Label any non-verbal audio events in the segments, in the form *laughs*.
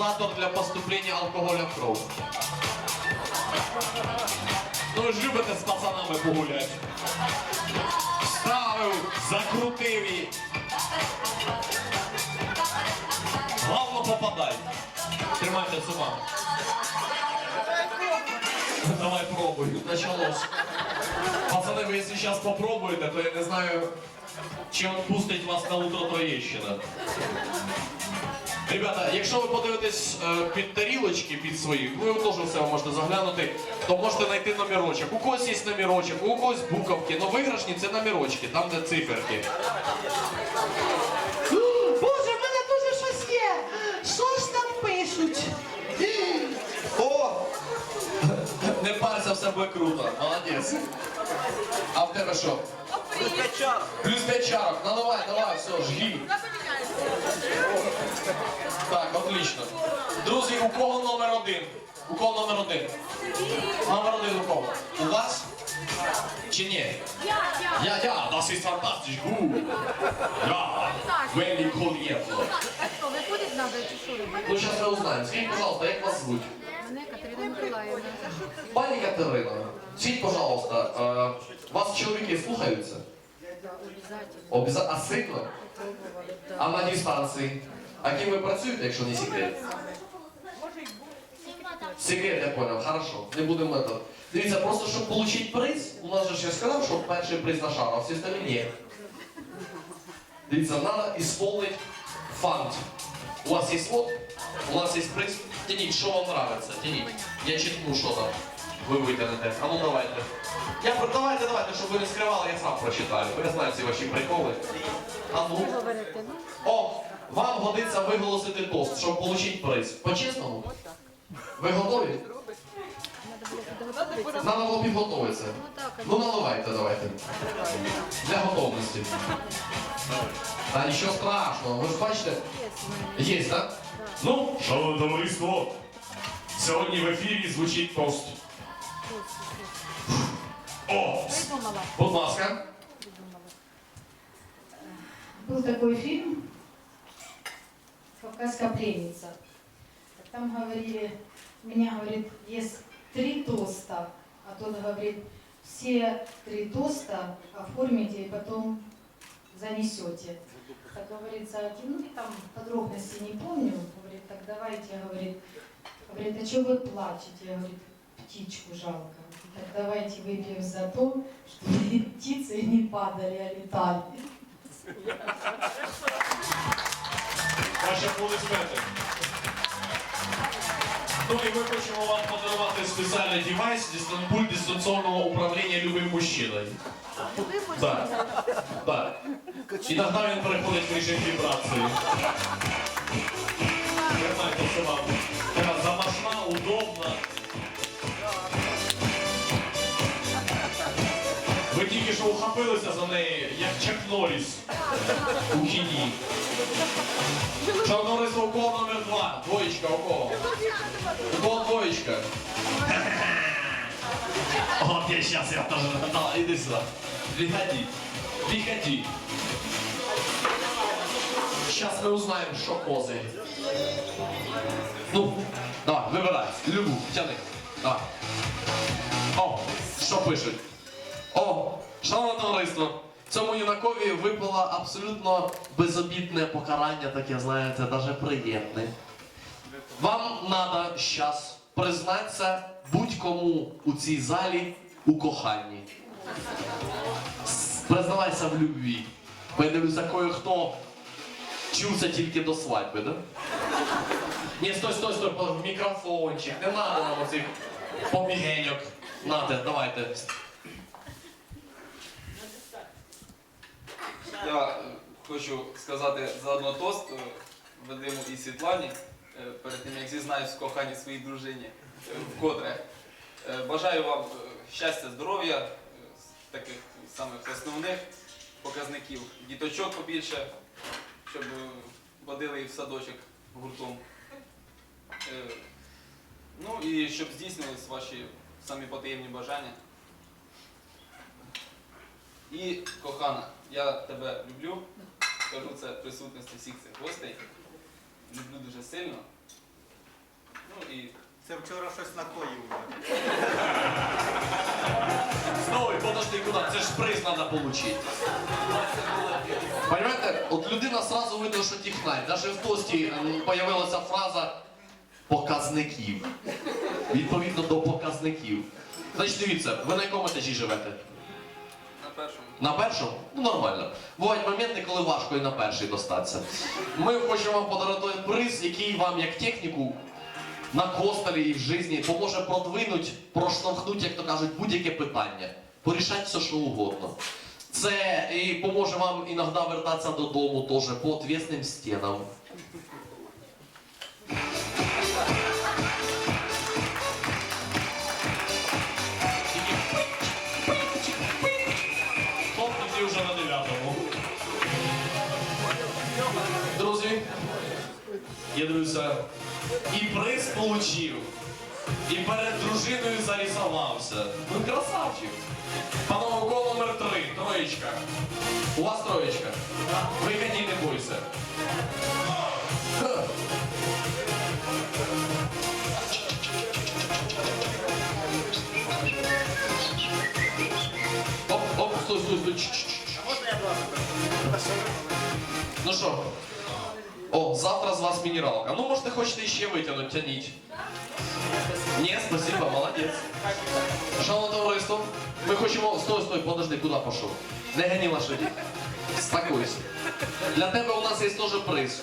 дозатор для поступлення алкоголя в кров. Ну ви ж любите з пацанами погуляти. Вставив, закрутив і. Главно попадай. Тримайте зубами. Давай пробуй. Началось. Пацаны, вы если сейчас попробуете, то я не знаю, чи відпустить вас на утро Троєщина. Ребята, якщо ви подивитесь е, під тарілочки під свої, ви теж все можете заглянути, то можете знайти номерочок. У когось є номерочок, у когось буковки, але виграшні це номерочки, там де циферки. Боже, в мене дуже щось є. Що ж там пишуть? О! Не парся, все буде круто. Молодець. А в тебе що? Плюс 5 чарок. Плюс п'ять чарок. Наливай, давай, все, жги. Так, отлично. Друзі, у кого номер один? У кого номер один? Номер один у кого? У вас? Чи ні? Я, я, fantastisch gut. Ja, великолепно. Что, выходить надо чи що? Ну, зараз ми узнаємо. Скажіть, пожалуйста, як вас звуть? Пані Катерина, скажіть, пожалуйста, е, вас чоловіки слухаються? Обязательно. А сильно? А на дистанції? А ким ви працюєте, якщо не секрет? Секрет, я понял, хорошо, не будемо метод. Дивіться, просто щоб отримати приз, у нас же ж я сказав, що перший приз на шар, а всі остальні ні. Дивіться, треба ісполнити фант. У вас є лот, у нас є приз. Тяніть, що вам подобається, тяніть. Я читну, що там. Ви витягнете. А ну давайте. Я давайте, давайте, щоб ви не скривали, я сам прочитаю. Бо я знаю ці ваші приколи. А ну. О, вам годиться виголосити тост, щоб отримати приз. По-чесному? Ви готові? Надо було підготуватися. Ну наливайте, давайте. Для готовності. Та нічого страшного, ви ж бачите, є, так? Ну, шановне товариство, сьогодні в ефірі звучить тост. О, Придумала, будь ласка. придумала. Был такой фильм «Кавказская пленница». Там говорили, у меня, говорит, есть три тоста, а тот говорит, все три тоста оформите и потом занесете. Так говорится, ну и там подробности не помню, говорит, так давайте, говорит, говорит, а что вы плачете? Я говорит, птичку жалко. Так давайте выпьем за то, чтобы *laughs* птицы не падали, а летали. Ваші аплодисменти. Ну і ми хочемо вам подарувати спеціальний девайс дистан- пульт дистанційного управління любим мужчиною. Ви Так, Так. Іногда він переходить в режим вібрації. Тримайте вам. Така замашна, удобна. Ви тільки що ухопилися за неї, як Чак Норріс у кіні. Що товариство, у кого номер два? Двоєчка, у кого? У кого двоєчка? От я сейчас я тоже да, иди сюда. Приходи. Приходи. Сейчас мы узнаем, что козы. Ну, давай, вибирай. Любу, тяни. Давай. О, що пишуть? О, шановне товариство, цьому юнакові випало абсолютно безобідне покарання, таке, знаєте, даже приємне. Вам треба зараз признатися будь-кому у цій залі у коханні. Признавайся в любві. Бо я дивлюся, кое-хто чувся тільки до свадьби, да? Ні, стой, стой, стой, мікрофончик, не треба нам оцих помігеньок. Нате, давайте. Я хочу сказати заодно тост е, Вадиму і Світлані е, перед тим, як зізнаюсь в коханні своїй дружині е, вкотре. Бажаю вам щастя, здоров'я, таких самих основних показників. Діточок побільше, щоб е, водили їх в садочок гуртом. Е, Ну і щоб здійснились ваші самі потаємні бажання. І кохана, я тебе люблю. Кажу це в присутності всіх цих гостей. Люблю дуже сильно. і Це вчора щось накоїв. Стой, подожди, куди? Це ж приз треба отримати. Понимаете, от людина сразу видно, що технарь. Даже в тості м, появилася фраза показників. Відповідно до показників. Значить, дивіться, ви на якому етажі живете? на першому. На першому? Ну нормально. Бувають моменти, коли важко і на перший достатися. Ми хочемо вам подарувати приз, який вам як техніку на костелі і в житті поможе продвинути, проштовхнути, як то кажуть, будь-яке питання. Порішати все, що угодно. Це і поможе вам іноді вертатися додому теж по отвісним стінам. Тоді вже на дев'ятому. Друзі, я дивлюся, і приз получив, і перед дружиною зарисувався. Ну красавчик. Панове, гол номер три, троєчка. У вас троєчка. Виходи, не бойся. Оп, оп, стой, стой, стой. Чш-чш-чш. Ну що? Мінералка. Ну, може, хочете ще витягнути, тяніть. Ні, спасибо, молодець. Шановне товариство, ми хочемо. Стой, стой, подожди, куди пішов? Не гані лошаді. Спокойся. Для тебе у нас є теж приз.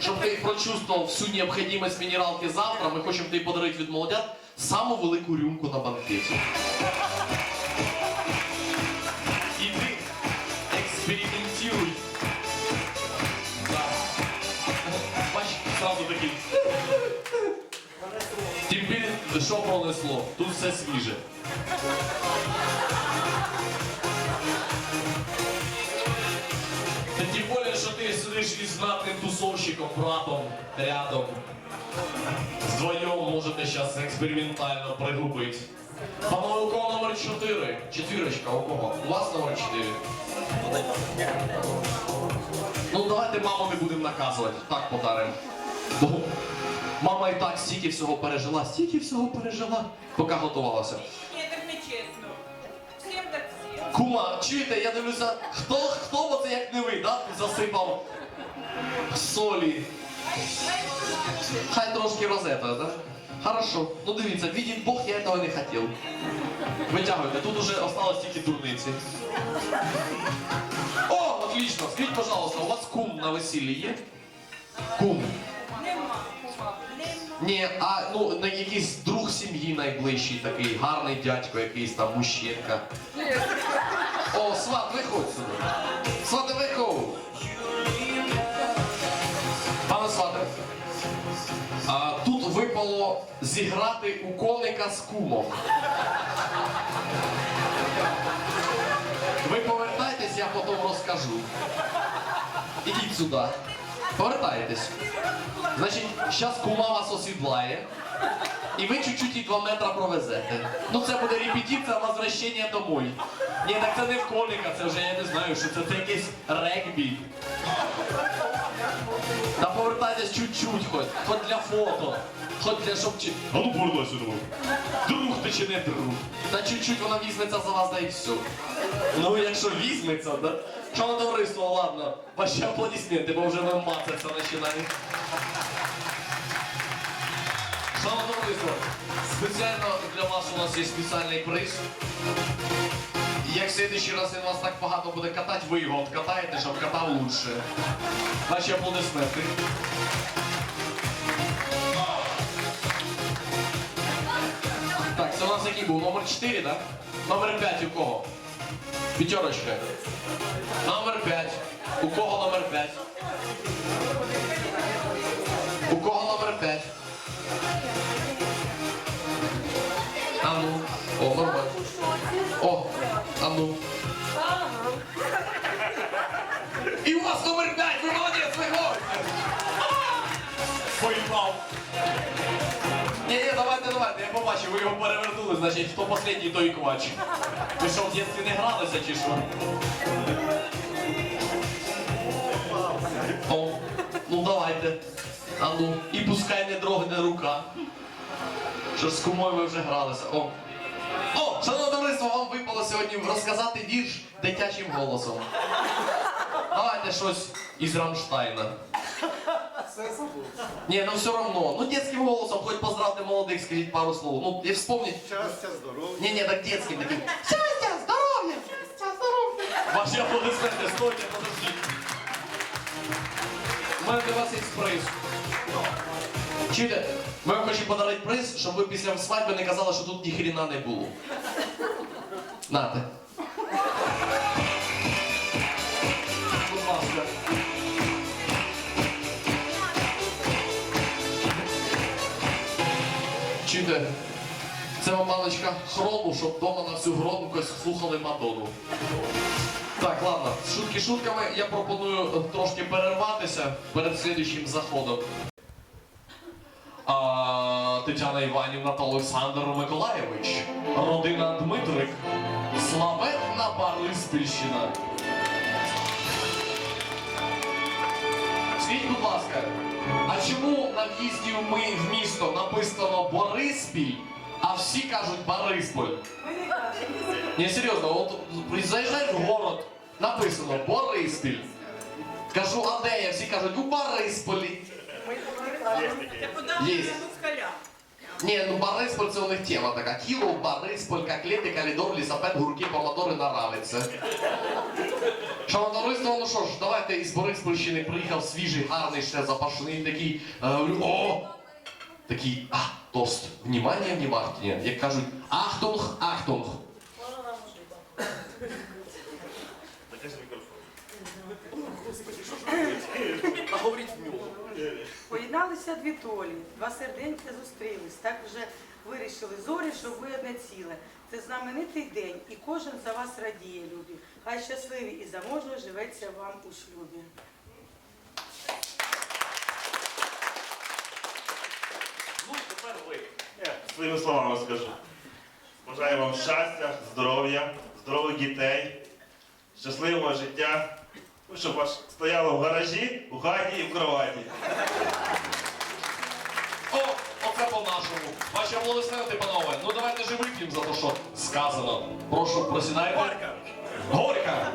Щоб ти прочувствував всю необхідність мінералки завтра, ми хочемо тобі подарити від молодят саму велику рюмку на банкеті. Більше, що пронесло? Тут все свіже. Та тим більше, що ти сидиш із знатним тусовщиком, братом, рядом. Вдвоєм можете зараз експериментально пригубити. Панове, у кого номер 4? Четвірочка, у кого? У вас номер 4? Ну давайте маму не будемо наказувати, так подаримо. Мама і так стільки всього пережила, стільки всього пережила, поки готувалася. Ні, так не чесно. Всім так всім. Кума, чуєте, я дивлюся, хто, хто оце як не ви, да? засипав солі. Хай трошки розета, да? Хорошо. Ну дивіться, видит Бог, я этого не хотів. Витягуйте, тут уже осталось тільки дурниці. О, отлично. Скажіть, пожалуйста, у вас кум на весіллі є? Кум. Ні, а ну на якийсь друг сім'ї найближчий такий, гарний дядько, якийсь там мужчинка. О, сват, виходь сюди. Свати, виходь. Пане свате, а, тут випало зіграти у коника з кумом. Ви повертайтесь, я потім розкажу. Ідіть сюди. Повертайтесь. Значить, зараз кума вас осідлає, і ви чуть-чуть і 2 метра провезете. Ну це буде репетиція возвращення домой. Ні, так це не в коника, це вже я не знаю, що це, це якесь регбі. Та повертайтесь чуть-чуть хоч, хоч для фото, хоч для щоб чи. А ну повертай сюди. Друг ти чи не друг. Та чуть-чуть вона візьметься за вас, да і все. Ну, якщо візьметься, да? На товариство, ладно. Ваші аплодисменти, бо вже нам мацаться починає. Шановне товариство, спеціально для вас у нас є спеціальний приз. Як в следующий раз він вас так багато буде катати, ви його откатаєте, щоб катав лучше. Наші аплодисменти. Так, це у нас який був? Номер 4, так? Номер 5 у кого? П'ятерочка. Номер 5. У кого номер 5? У кого номер 5? А ну. О, нормально. О, а ну. І у вас номер 5, ви молодець, виходьте! Поїбав. Я ви його перевернули, значить, хто останній, той і квач. Ви що, в дітстві не гралися чи що? О, ну давайте. А ну, і пускай не дрогне рука. Що ж з кумою ви вже гралися. О, О, шановне товариство, вам випало сьогодні розказати вірш дитячим голосом. Давайте щось із Рамштайна. Ні, ну все равно. Ну детським голосом, хоч поздравте молодих, скажіть пару слов. Ну, і вспомніть. Щастя, здоров'я. Ні, ні, так детським таким. Щастя, здоров'я! Щастя, здоров'я! Ваші аплодисменти, стойте, подождіть. У мене для вас є приз. Чуєте, ми вам хочемо подарити приз, щоб ви після свадьби не казали, що тут ні хріна не було. Нате. Чуєте, це вам баночка хрому, щоб вдома на всю громкость слухали Мадонну. Так, ладно, шутки шутками. Я пропоную е, трошки перерватися перед слідуючим заходом. А, Тетяна Іванівна та Олександр Миколаєвич. Родина Дмитрик. Славетна Бориспільщина. Скажіть, будь ласка, а чому на в'їзді в місто написано Бориспіль, а всі кажуть Борисполь? Ні, серйозно, от заїжджаєш в город, написано Бориспіль. Кажу, а де я? Всі кажуть, у Борисполі. Це Ні, ну Борисполь це у них тема така. Кіло, Борисполь, котлети, калідор, лісапет, гурки, помадори наравиться. Що товариство, ну що ж, давайте із Бориспольщини приїхав свіжий, гарний, ще запашний такий. е, о! Такий, а, тост. Внимание, внімання, Як кажуть, ахтунг, ахтунг. А говоріть в нього. Поєдналися дві толі, два серденька зустрілись. Так вже вирішили зорі, що ви одне ціле. Це знаменитий день, і кожен за вас радіє, любі. Хай щасливі і заможно живеться вам у шлюбі. Ну, тепер ви. Я своїми словами скажу. Бажаю вам щастя, здоров'я, здорових дітей, щасливого життя. Ну, щоб аж стояла в гаражі, у хаті і в кроваті. О, оце по-нашому. Ваші аплодисменти, панове. Ну давайте же вип'ємо за те, що сказано. Прошу, просідайте. Горька! Горька!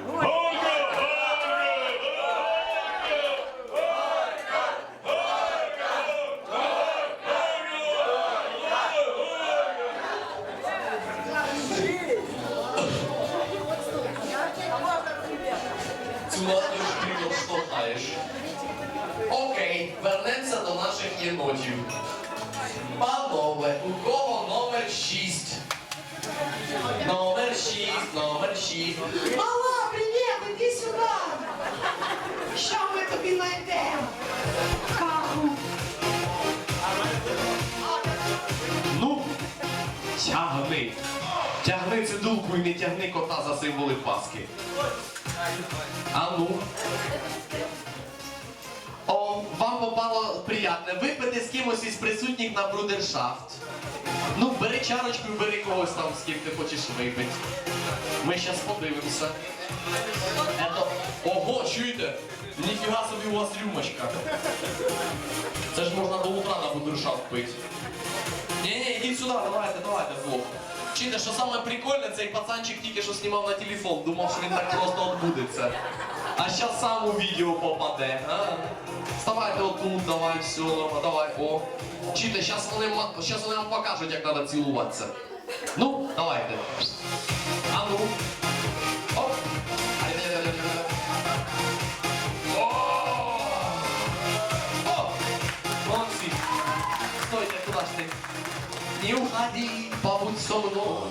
Панове, у кого номер 6? Номер 6, номер 6. Мала, привіт, іди сюди! Що ми тобі знайдемо? Каху! Ну, тягни. Тягни цидулку і не тягни кота за символи Пасхи. А ну. Попало приятне випити з кимось із присутніх на брудершафт. Ну, бери чарочку і бери когось там, з ким ти хочеш випити. Ми щас подивимося. Ето, ого, чуєте? Ніфіга собі у вас рюмочка. Це ж можна до утра на брудершафт пити. Не-не, ідіть сюди, давайте, давайте вдвох. Чуєте, що саме прикольне, цей пацанчик тільки що знімав на телефон, думав, що він так просто відбудеться. А зараз сам у відео попаде. А? Вставайте отут, давай, все, давай, о. Чуєте, зараз вони, щас вони вам покажуть, як треба цілуватися. Ну, давайте. А ну. Оп. О! О! Молодці. Стойте, куда ж ти? Не уходи, побудь со мной.